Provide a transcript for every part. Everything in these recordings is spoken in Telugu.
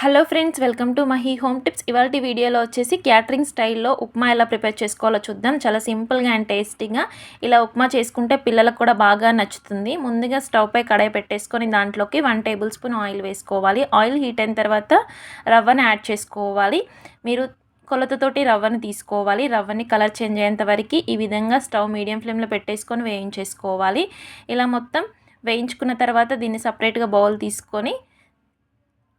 Hello friends welcome to Mahi home tips. ఇవాళ వీడియోలో వచ్చేసి క్యాటరింగ్ స్టైల్లో ఉప్మా ఎలా ప్రిపేర్ చేసుకోవాలో చూద్దాం. చాలా సింపుల్గా అండ్ టేస్టీగా ఇలా ఉప్మా చేసుకుంటే పిల్లలకు కూడా బాగా నచ్చుతుంది. ముందుగా స్టవ్ పై కడాయి పెట్టేసుకొని దాంట్లోకి వన్ టేబుల్ స్పూన్ ఆయిల్ వేసుకోవాలి. ఆయిల్ హీట్ అయిన తర్వాత రవ్వను యాడ్ చేసుకోవాలి. మీరు కొలతతోటి రవ్వని తీసుకోవాలి. రవ్వని కలర్ చేంజ్ అయ్యేంత వరకు ఈ విధంగా స్టవ్ మీడియం ఫ్లేమ్లో పెట్టేసుకొని వేయించేసుకోవాలి. ఇలా మొత్తం వేయించుకున్న తర్వాత దీన్ని సపరేట్గా బౌల్ తీసుకొని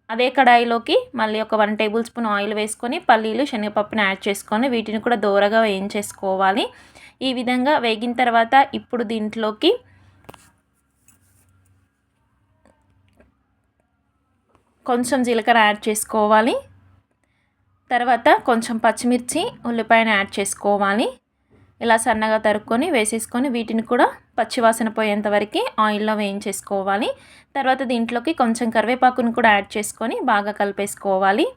అదే కడాయిలోకి మళ్ళీ ఒక వన్ టేబుల్ స్పూన్ ఆయిల్ వేసుకొని పల్లీలు శనగపప్పుని యాడ్ చేసుకొని వీటిని కూడా దోరగా వేయించేసుకోవాలి. ఈ విధంగా వేగిన తర్వాత ఇప్పుడు దీంట్లోకి కొంచెం జీలకర్ర యాడ్ చేసుకోవాలి. తర్వాత కొంచెం పచ్చిమిర్చి ఉల్లిపాయను యాడ్ చేసుకోవాలి. ఇలా సన్నగా తరుక్కొని వేసేసుకొని వీటిని కూడా పచ్చివాసన పోయేంత వరకు ఆయిల్లో వేయించేసుకోవాలి. తర్వాత దీంట్లోకి కొంచెం కరివేపాకును కూడా యాడ్ చేసుకొని బాగా కలిపేసుకోవాలి.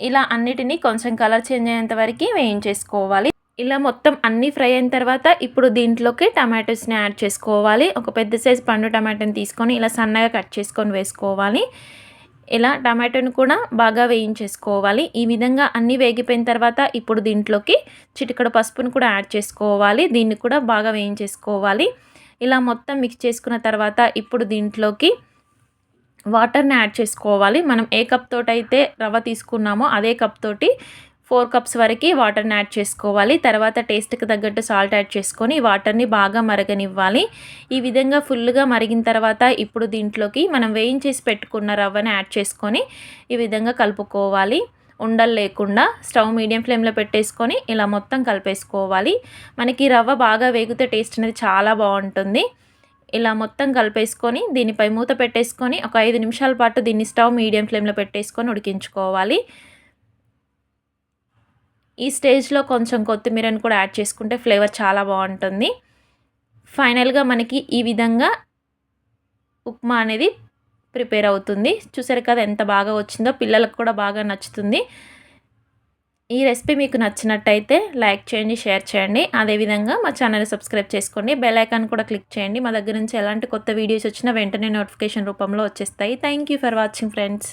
ఇలా అన్నిటినీ కొంచెం కలర్ చేంజ్ అయ్యేంత వరకు వేయించేసుకోవాలి. ఇలా మొత్తం అన్నీ ఫ్రై అయిన తర్వాత ఇప్పుడు దీంట్లోకి టమాటోస్ని యాడ్ చేసుకోవాలి. ఒక పెద్ద సైజ్ పండు టమాటాని తీసుకొని ఇలా సన్నగా కట్ చేసుకొని వేసుకోవాలి. ఇలా టమాటోని కూడా బాగా వేయించేసుకోవాలి. ఈ విధంగా అన్నీ వేగిపోయిన తర్వాత ఇప్పుడు దీంట్లోకి చిటికడ పసుపును కూడా యాడ్ చేసుకోవాలి. దీన్ని కూడా బాగా వేయించేసుకోవాలి. ఇలా మొత్తం మిక్స్ చేసుకున్న తర్వాత ఇప్పుడు దీంట్లోకి వాటర్ని యాడ్ చేసుకోవాలి. మనం ఏ కప్ తోటైతే రవ్వ తీసుకున్నామో అదే కప్ తోటి ఫోర్ కప్స్ వరకు వాటర్ని యాడ్ చేసుకోవాలి. తర్వాత టేస్ట్కి తగ్గట్టు సాల్ట్ యాడ్ చేసుకొని వాటర్ని బాగా మరగనివ్వాలి. ఈ విధంగా ఫుల్గా మరిగిన తర్వాత ఇప్పుడు దీంట్లోకి మనం వేయించేసి పెట్టుకున్న రవ్వని యాడ్ చేసుకొని ఈ విధంగా కలుపుకోవాలి. ఉండలు లేకుండా స్టవ్ మీడియం ఫ్లేమ్లో పెట్టేసుకొని ఇలా మొత్తం కలిపేసుకోవాలి. మనకి రవ్వ బాగా వేగితే టేస్ట్ అనేది చాలా బాగుంటుంది. ఇలా మొత్తం కలిపేసుకొని దీనిపై మూత పెట్టేసుకొని ఒక ఐదు నిమిషాల పాటు దీన్ని స్టవ్ మీడియం ఫ్లేమ్లో పెట్టేసుకొని ఉడికించుకోవాలి. ఈ స్టేజ్లో కొంచెం కొత్తిమీరని కూడా యాడ్ చేసుకుంటే ఫ్లేవర్ చాలా బాగుంటుంది. ఫైనల్గా మనకి ఈ విధంగా ఉప్మా అనేది ప్రిపేర్ అవుతుంది. చూసారు కదా ఎంత బాగా వచ్చిందో పిల్లలకు కూడా బాగా నచ్చుతుంది. ఈ రెసిపీ మీకు నచ్చినట్టయితే లైక్ చేయండి షేర్ చేయండి. అదేవిధంగా మా ఛానల్ సబ్స్క్రైబ్ చేసుకోండి. బెల్ ఐకాన్ కూడా క్లిక్ చేయండి. మా దగ్గర నుంచి ఎలాంటి కొత్త వీడియోస్ వచ్చినా వెంటనే నోటిఫికేషన్ రూపంలో వచ్చేస్తాయి. Thank you for watching friends.